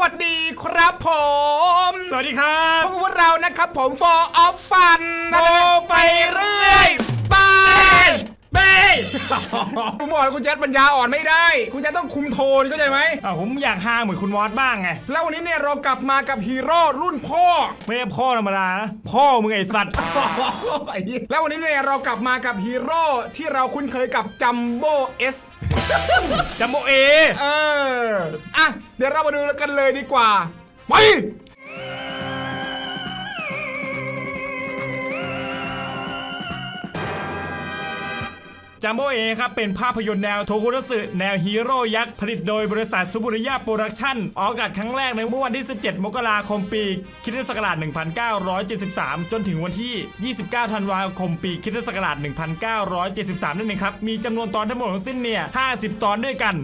วัสดีครับผม สวัสดีครับ พวกบพวกเรานะครับผม for of fun นะโอ้ไปเรื่อย ไปเบ้ผมบอกเลยคุณแจ๊ดปัญญาอ่อนไม่ได้ คุณแจ๊ดต้องคุมโทนเข้าใจไหมอะผมอยากฮาเหมือนคุณวอดบ้างไง แล้ววันนี้เนี่ยเรากลับมากับฮีโร่รุ่นพ่อ ไม่ใช่พ่อธรรมดานะ พ่อมึงไอสัตว์ ไอ้เหี้ยแล้ววันนี้เนี่ยเรากลับมากับฮีโร่ที่เราคุ้นเคยกับจัมโบ้เอส จัมโบเอ เออ อะ เดี๋ยวเรามาดูกันเลยดีกว่า ไป จัมโบเอครับเป็นภาพยนตร์แนวโทคุรัสึแนวฮีโร่ยักษ์ผลิตโดยบริษัทซูบุริยะโปรดักชั่นออกอากาศครั้งแรกในเมื่อวันที่ 17 มกราคมปีคิศักราช1973 จนถึงวันที่ 29 ธันวาคมปีคิศักราช1973 นั่นเองครับ มีจำนวนตอนทั้งหมดทั้งสิ้นเนี่ย 50 ตอนด้วยกัน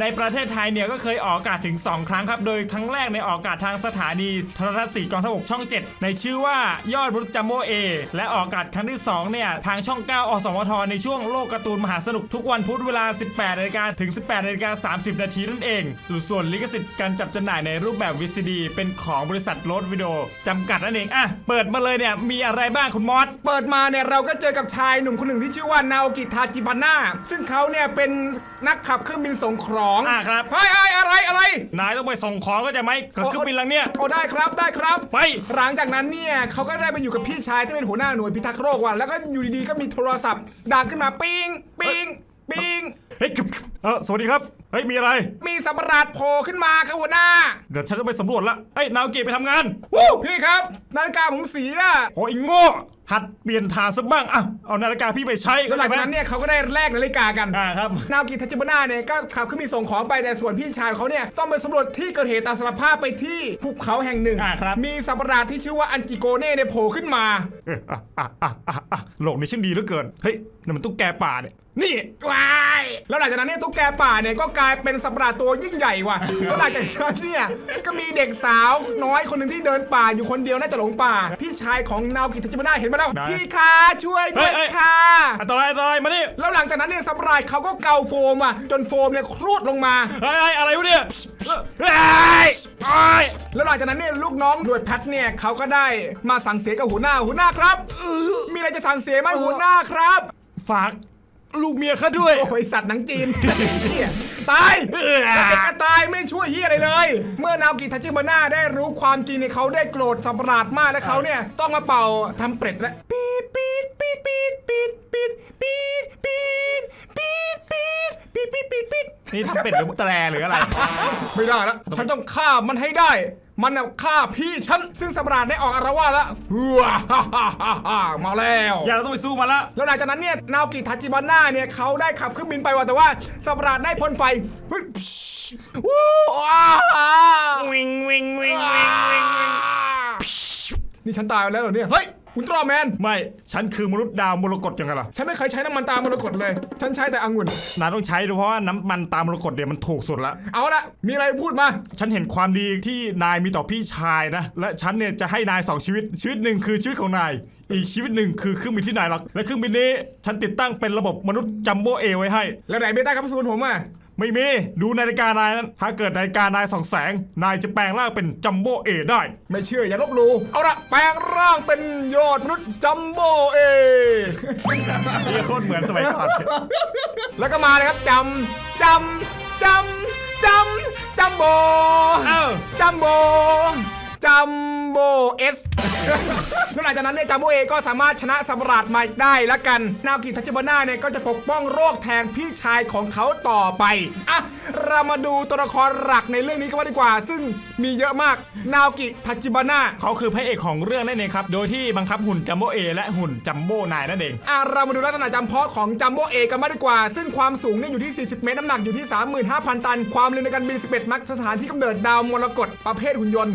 ในประเทศไทยเนี่ยก็เคยออกอากาศถึง 2 ครั้งครับ โดยครั้งแรกในออกอากาศทางสถานีโทรทัศน์สีกองทัพบกช่อง 7 ในชื่อว่ายอดมนุษย์จัมโบเอและออกอากาศครั้งที่ 2 เนี่ย ทางช่อง 9 อสมทในช่วงโลกการ์ตูนมหาสนุกทุกวันพุธเวลา 18นาฬิกาถึง 18นาฬิกา30 นาทีนั่นเอง ส่วนลิขสิทธิ์การจับจำหน่ายในรูปแบบ VCD เป็นของบริษัทโรดวิดีโอจำกัดนั่นเองอะเปิดมาเลยเนี่ยมีอะไรบ้างคุณมอสเปิดมาเนี่ยเราก็เจอกับชายหนุ่มคนหนึ่งที่ชื่อว่านาโอกิทาจิบาน่าซึ่งเขาเนี่ยเป็นนักขับเครื่องบินส่งของอะครับ เฮ้ยเฮ้ยอะไรอะไรนายต้องไปส่งของก็จะไหมกับเครื่องบินลังเนี่ย โอ้ได้ครับได้ครับ ไป หลังจากนั้นเนี่ยเขาก็ได้ไปอยู่กับพี่ชายที่เป็นหัวหน้าหน่วยพิทักษ์โรคว่ะแล้วก็อยู่ดีๆก็มีโทรศัพท์ดังขึ้นมาปิ้งปิ้งปิ้งเฮ้ยเออสวัสดีครับ เฮ้ย มีอะไร มีสัตว์ประหลาดโผล่ขึ้นมาครับหัวหน้า เดี๋ยวฉันจะไปสำรวจละเอ้ย นาวเกะไปทำงาน วู้พี่ครับ นาฬิกาผมเสียโอ้ยโง่ หัดเปลี่ยนทางซะบ้างอะเอานาฬิกาพี่ไปใช้แล้วหลังจากนั้นเนี่ยเขาก็ได้แลกนาฬิกากัน อ่าครับ นาโอกิทาจิบาน่าเนี่ยก็ขับขึ้นมีส่งของไปแต่ส่วนพี่ชายของเขาเนี่ยต้องไปสำรวจที่เกิดเหตุตามสารภาพไปที่ภูเขาแห่งหนึ่ง อ่าครับ มีสัตว์ประหลาดที่ชื่อว่าอันจิโกเน่เนี่ยโผล่ขึ้นมา เอ้ยอะอะอะอะอะโลกนี้ช่างดีเหลือเกิน เฮ้ยนี่นมันตุ๊กแกป่าเนี่ย นี่ ว้าย แล้วหลังจากนั้นเนี่ยตุ๊กแกป่าเนี่ยก็กลายเป็นสัตว์ประหลาดตัวยิ่งใหญ่ว่ะ แล้วหลังจากนั้นเนี่ยก็มีเด็กสาวน้อยคนหนึ่งที่เดินป่าอยู่คนเดียวน่าจะหลงป่า พี่ชายของนาโอกิทาจิบาน่าเห็นมาแล้วไหนพี่คะช่วยด้วยเฮ้ยเฮ้ยค่ะอันตรายอันตรายมานี่แล้วหลังจากนั้นเนี่ยสัตว์ประหลาดเขาก็เกาโฟมอะจนโฟมเนี่ยครูดลงมาเฮ้ยเฮ้ยอะไรวะเนี่ยเฮ้ยเฮ้ยเฮ้ยแล้วหลังจากนั้นเนี่ยลูกน้องหน่วยแพทเนี่ยเขาก็ได้มาสั่งเสียกับหัวหน้าหัวหน้าครับมีอะไรจะสั่งเสียไหมหัวหน้าครับ ฝากลูกเมียข้าด้วยโอ้ยสัตว์หนังจีนเหี้ย ตายเออแล้วเด็กก็ตายไม่ช่วยเฮียอะไรเลย เมื่อนาโอกิทาชิบาน่าได้รู้ความจริงในยเขาได้โกรธสัตว์ประหลาดมากและเขาเนี่ยต้องมาเป่าทำเปร็ดและปีดปีดปีดปีดปีดปีดปีดปีดปีดปีดปีดปีดปีดปีด นี่ทำเป็ดหรือแตรหรืออะไร ไม่ได้แล้วฉันต้องฆ่ามันให้ได้ มันน่ะฆ่าพี่ฉันซึ่งสัตว์ประหลาดได้ออกอารวาสแล้วฮัวฮ่าฮ่าฮ่าฮ่ามาแล้ว อย่าเราต้องไปสู้มาละ แล้วหลังจากนั้นเนี่ยนาโอกิทาจิบาน่าเนี่ยเขาได้ขับเครื่องบินไปว่าแต่ว่าสัตว์ประหลาดได้พ่นไฟเฮ้ยวู้ว้าววิงวิงวิงวิงวิงวิงนี่ฉันตายแล้วเหรอเนี่ยเฮ้ย อุลตร้าแมน ไม่ ฉันคือมนุษย์ดาวมรกตยังไงล่ะ ฉันไม่เคยใช้น้ำมันตามมรกตเลย ฉันใช้แต่องุ่น นายต้องใช้ดูเพราะว่าน้ำมันตามมรกตเดี๋ยวมันถูกสุดละ เอาละมีอะไรพูดมา ฉันเห็นความดีที่นายมีต่อพี่ชายนะ และฉันเนี่ยจะให้นายสองชีวิต ชีวิตหนึ่งคือชีวิตของนาย อีกชีวิตหนึ่งคือเครื่องบินที่นายรัก และเครื่องบินนี้ ฉันติดตั้งเป็นระบบมนุษย์จัมโบ้เอไว้ให้ แล้วไหนเบต้าครับซูนผมอะ ไม่มี ดูนาฬิกานายนั้น ถ้าเกิดนาฬิกานายส่องแสง นายจะแปลงร่างเป็นจัมโบ้เอได้ ไม่เชื่ออย่าลบหลู่เอาละแปลงร่างเป็นยอดมนุษย์จัมโบ้เอ นี่โคตรเหมือนสมัยก่อน แล้วก็มาเลยครับจำจำจำจำจัมโบเอ้า จัมโบจัม โบเอสแล้วหลังจากนั้นเนี่ยจามโบเอก็สามารถชนะสัมระหลาชมาได้ละกัน นาวกิทัชบาน่าเนี่ยก็จะปกป้องโรคแทนพี่ชายของเขาต่อไปอะ เรามาดูตัวละครหลักในเรื่องนี้กันบ้างดีกว่า ซึ่งมีเยอะมากนาโอกิทัจิบาน่าเขาคือพระเอกของเรื่องนั่นเองครับ โดยที่บังคับหุ่นจัมโบ้เอและหุ่นจัมโบ้นายนั่นเองอะเรามาดูลักษณะจำเพาะของจัมโบเอกันบ้างดีกว่า ซึ่งความสูงเนี่ยอยู่ที่ 40 เมตร น้ำหนักอยู่ที่ 35,000 ตัน ความเร็วในการบิน 11 มักสถานที่กำเนิดดาวมรกตประเภทหุ่นยนต์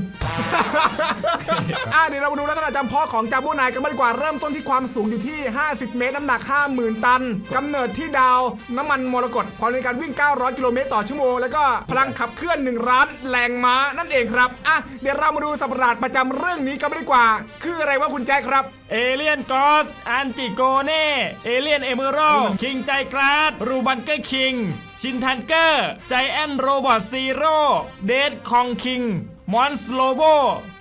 อะเดี๋ยวเรามาดูลักษณะจำเพาะของจาบูนายกันมางดีกว่าเริ่มต้นที่ความสูงอยู่ที่ 50 เมตร น้ำหนัก 50,000 ตันกำเนิดที่ดาวน้ำมันมรกตความเร็วในการวิ่ง 900 กิโลเมตรต่อชั่วโมง แล้วก็พลังขับเคลื่อน1ล้านแรงม้านั่นเองครับอะเดี๋ยวเรามาดูสัประหลาดประจำเรื่องนี้กันดีกว่า คืออะไรวะคุณแจ็คครับเอเลียนกอสอันติโกเน่เอเลียนเอเมอรัลคิงใจกราดรูบันเกอร์คิงชินทันเกอร์ใจแอนโรบอทซีโร่เดดคองคิงมอนสโลโบ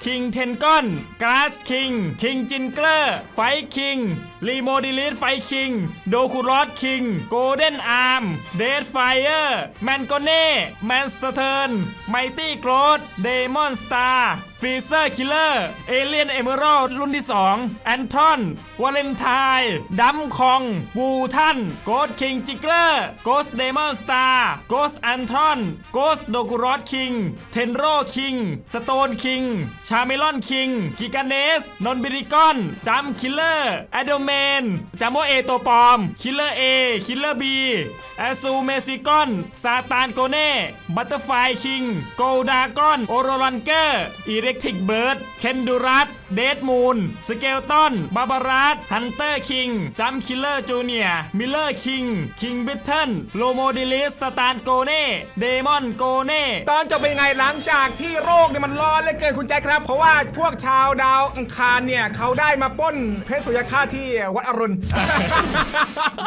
คิงเทนกอนกราสคิงคิงจินเกอร์ไฟคิงรีโมดิลิสไฟคิงโดคูรอสคิงโกลเด้นอาร์มเดดไฟเออร์แมนโกเน่แมนสเทิร์นไมตี้โกรดเดมอนสตาร์ฟีเซอร์คิลเลอร์เอเลียนเอเมอรัลรุ่นที่2แอนทอนวาเลนไทน์ดัมคองวูทันโกดคิงจิกเกอร์โกสเดมอนสตาร์โกสแอนทอนโกสโดกุรอสคิงเทนโรคิงสโตนคิงชาเมลอนคิงกิกาเนส นนบิริกอน จัมคิลเลอร์แอดโดเมนจัมโมเอตัวปลอม คิลเลอร์เอคิลเลอร์บีแอซูเมซิกอน ซาตานโกเน่ บัตเตอร์ไฟคิง โกลดากอน โอโรลันเกอร์ อิเล็กทริกเบิร์ด เคนดูรัส เดดมูนสเกลตันบาบารัสฮันเตอร์คิงจัมคิลเลอร์จูเนียมิลเลอร์คิงคิงบิทเทิลโลโมดิลิสสตานโกเน่เดมอนโกเน่ตอนจบเป็นยังไงหลังจากที่โรคเนี่ยมันร้อนเหลยเกินคุณแจ๊คครับ เพราะว่าพวกชาวดาวอังคารเนี่ย เขาได้มาปล้นเพชรสุริยคราตที่วัดอรุณ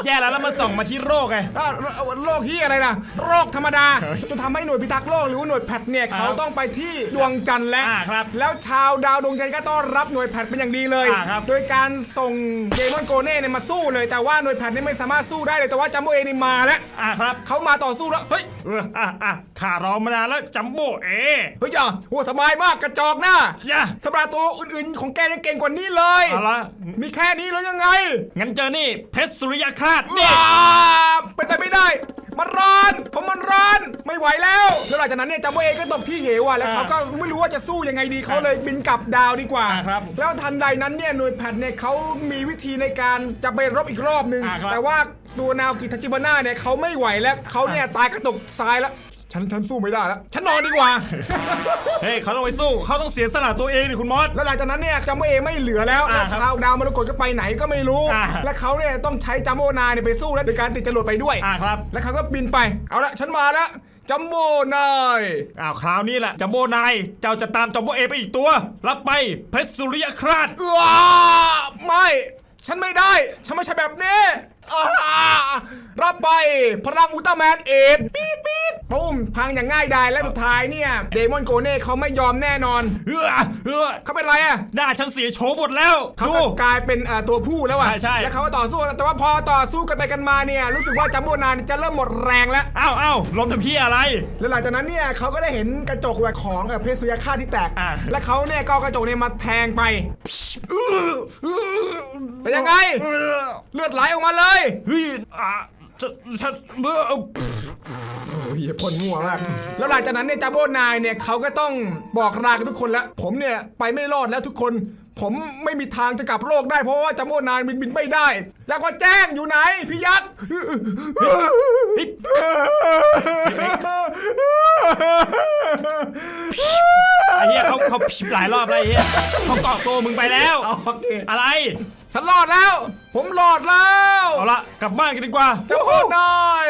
แย่แล้วแล้วมันส่งมาที่โรคไง อะโรโรคที่อะไรนะโรคธรรมดา จนทำให้หน่วยพิทักษ์โลกหรือว่าหน่วยแพทเนี่ย เขาต้องไปที่ดวงจันทร์แล้ว อ่าครับ แล้วชาวดาวดวงจันทร์ก็ต้อนรับหน่วยแพทเป็นอย่างดีเลย อ่าครับ โดยการส่งเดมอนโกเน่เนี่ยมาสู้เลย แต่ว่าหน่วยแพทเนี่ยไม่สามารถสู้ได้เลยแต่ว่าจัมโบเอนี่มาแล้วอะครับเขามาต่อสู้แล้วเฮ้ยเอออะอะข่ารอมานานแล้วจัมโบ้เอเฮ้ยอย่าโหสบายมากกระจอกหน้าอย่าสำหรับตัวอื่นๆ ของแกยังเก่งกว่านี้เลย เอาละมีแค่นี้แล้วยังไงงั้นเจอนี่เพชรสุริยคราชนี่ว้าเป็นไปไม่ได้ มันร้อน ผมมันร้อน ไม่ไหวแล้วแล้วหลังจากนั้นเนี่ยจัมโบเอก็ตกที่เหวอะแล้วเขาก็ไม่รู้ว่าจะสู้ยังไงดีเขาเลยบินกลับดาวดีกว่า อ่าครับแล้วทันใดนั้นเนี่ยหน่วยแพทเนี่ยเขามีวิธีในการจะไปรบอีกรอบหนึ่งอ่าครับ แต่ว่าตัวนาวกิทาจิบาน่าเนี่ยเขาไม่ไหวแล้วเขาเนี่ยตายกระตกทรายแล้ว ฉันฉันสู้ไม่ได้แล้ว ฉันนอนดีกว่า เฮ้ยเขาต้องไปสู้เขาต้องเสียสละตัวเองนี่คุณมอส แล้วหลังจากนั้นเนี่ยจัมโบเอไม่เหลือแล้วอ่าแล้วครับชาวดาวมรกตก็ไปไหนก็ไม่รู้ อ่า และเขาเนี่ยต้องใช้จัมโบนายเนี่ยไปสู้แล้วโดยการติดจรวดไปด้วย อ่าครับ แล้วเขาก็บินไป เอาละฉันมาแล้วจัมโบนายอ้าวคราวนี้แหละจัมโบ้นายเจ้าจะตามจัมโบ้เอไปอีกตัว รับไปเพชรสุริยคราชว้าไม่ ฉันไม่ได้ ฉันไม่ใช่แบบนี้อ่า รับไปพลังอุลตร้าแมนเอ็ดปี๊ดปี๊ดปุ้มพังอย่างง่ายดายและสุดท้ายเนี่ย เดมอนโกเน่เขาไม่ยอมแน่นอน เออเออเขาเป็นไรอะหน้าฉันเสียโฉมหมดแล้วเขาดู ก็กลายเป็นเอ่อตัวผู้แล้วอะใช่ใช่ แล้วเขาก็ต่อสู้แต่ว่าพอต่อสู้กันไปกันมาเนี่ย รู้สึกว่าจัมโบนานจะเริ่มหมดแรงแล้ว อ้าวอ้าวล้มทำพี่อะไร แล้วหลังจากนั้นเนี่ยเขาก็ได้เห็นกระจกแบบของเอ่อเพชรสุริยคราตที่แตก อ่า และเขาเนี่ยก็เอากระจกเนี่ยมาแทงไป เป็นยังไง เลือดไหลออกมาเลยเฮ้ยอะฉันฉันเออโอ้ยพ่นมั่วมาก แล้วหลังจากนั้นเนี่ยจัมโบนายเนี่ยเขาก็ต้องบอกลากันทุกคนแล้ว ผมเนี่ยไปไม่รอดแล้วทุกคน ผมไม่มีทางจะกลับโลกได้เพราะว่าจัมโบนายบินบินไม่ได้อยากว่าแจ้งอยู่ไหนพี่ยักษ์ไอ้เหี้ยเขาเขาพิมพ์หลายรอบแล้วไอ้เหี้ยเขาเกาะตัวมึงไปแล้วเอาโอเค อะไร ฉันรอดแล้ว ผมรอดแล้วเอาละกลับบ้านกันดีกว่าจะพูดหน่อย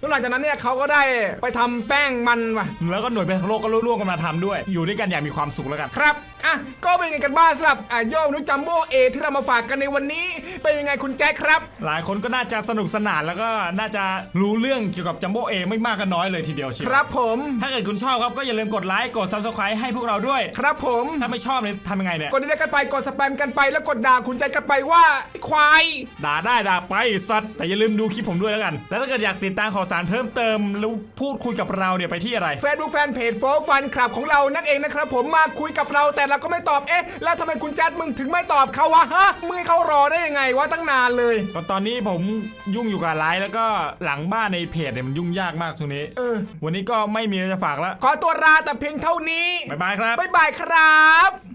แล้วหลังจากนั้นเนี่ยเขาก็ได้ไปทำแป้งมันว่ะแล้วก็หน่วยเป็นโลกก็ร่วมกันมาทำด้วย อยู่ด้วยกันอย่างมีความสุขแล้วกันครับ อะก็เป็นยังไงกันบ้างสำหรับอะโยมนุษย์จัมโบ้เอที่เรามาฝากกันในวันนี้ เป็นยังไงคุณแจ็คครับ หลายคนก็น่าจะสนุกสนานแล้วก็น่าจะรู้เรื่องเกี่ยวกับจัมโบ้เอไม่มากก็น้อยเลยทีเดียวเชียวครับผม ถ้าเกิดคุณชอบครับก็อย่าลืมกดไลค์กด subscribe ให้พวกเราด้วย ครับผม ถ้าไม่ชอบเนี่ยทำยังไงเนี่ยกดดีกันไปกดสแปมกันไปแล้วกดด่าคุณแจ็คกันไปว่าไอ้ควาย ด่าได้ด่าไปสัตว์แต่อย่าลืมดูคลิปผมด้วยแล้วกัน แล้วถ้าเกิดอยากติดตามข่าวสารเพิ่มเติมหรือพูดคุยกับเราเนี่ยไปที่อะไร เฟซบุ๊กแฟนเพจโฟฟันคลับของเรานั่นเองนะครับผมมาคุยกับเราแต่เราก็ไม่ตอบเอ๊ะ แล้วทำไมคุณแจ็คมึงถึงไม่ตอบเขาวะฮะมึงให้เขารอได้ยังไงวะตั้งนานเลย ก็ตอนนี้ผมยุ่งอยู่กับไลฟ์แล้วก็หลังบ้านในเพจเนี่ยมันยุ่งยากมากช่วงนี้เออ วันนี้ก็ไม่มีอะไรจะฝากแล้วขอตัวลาแต่เพียงเท่านี้บ๊ายบายครับ บ๊ายบายครับ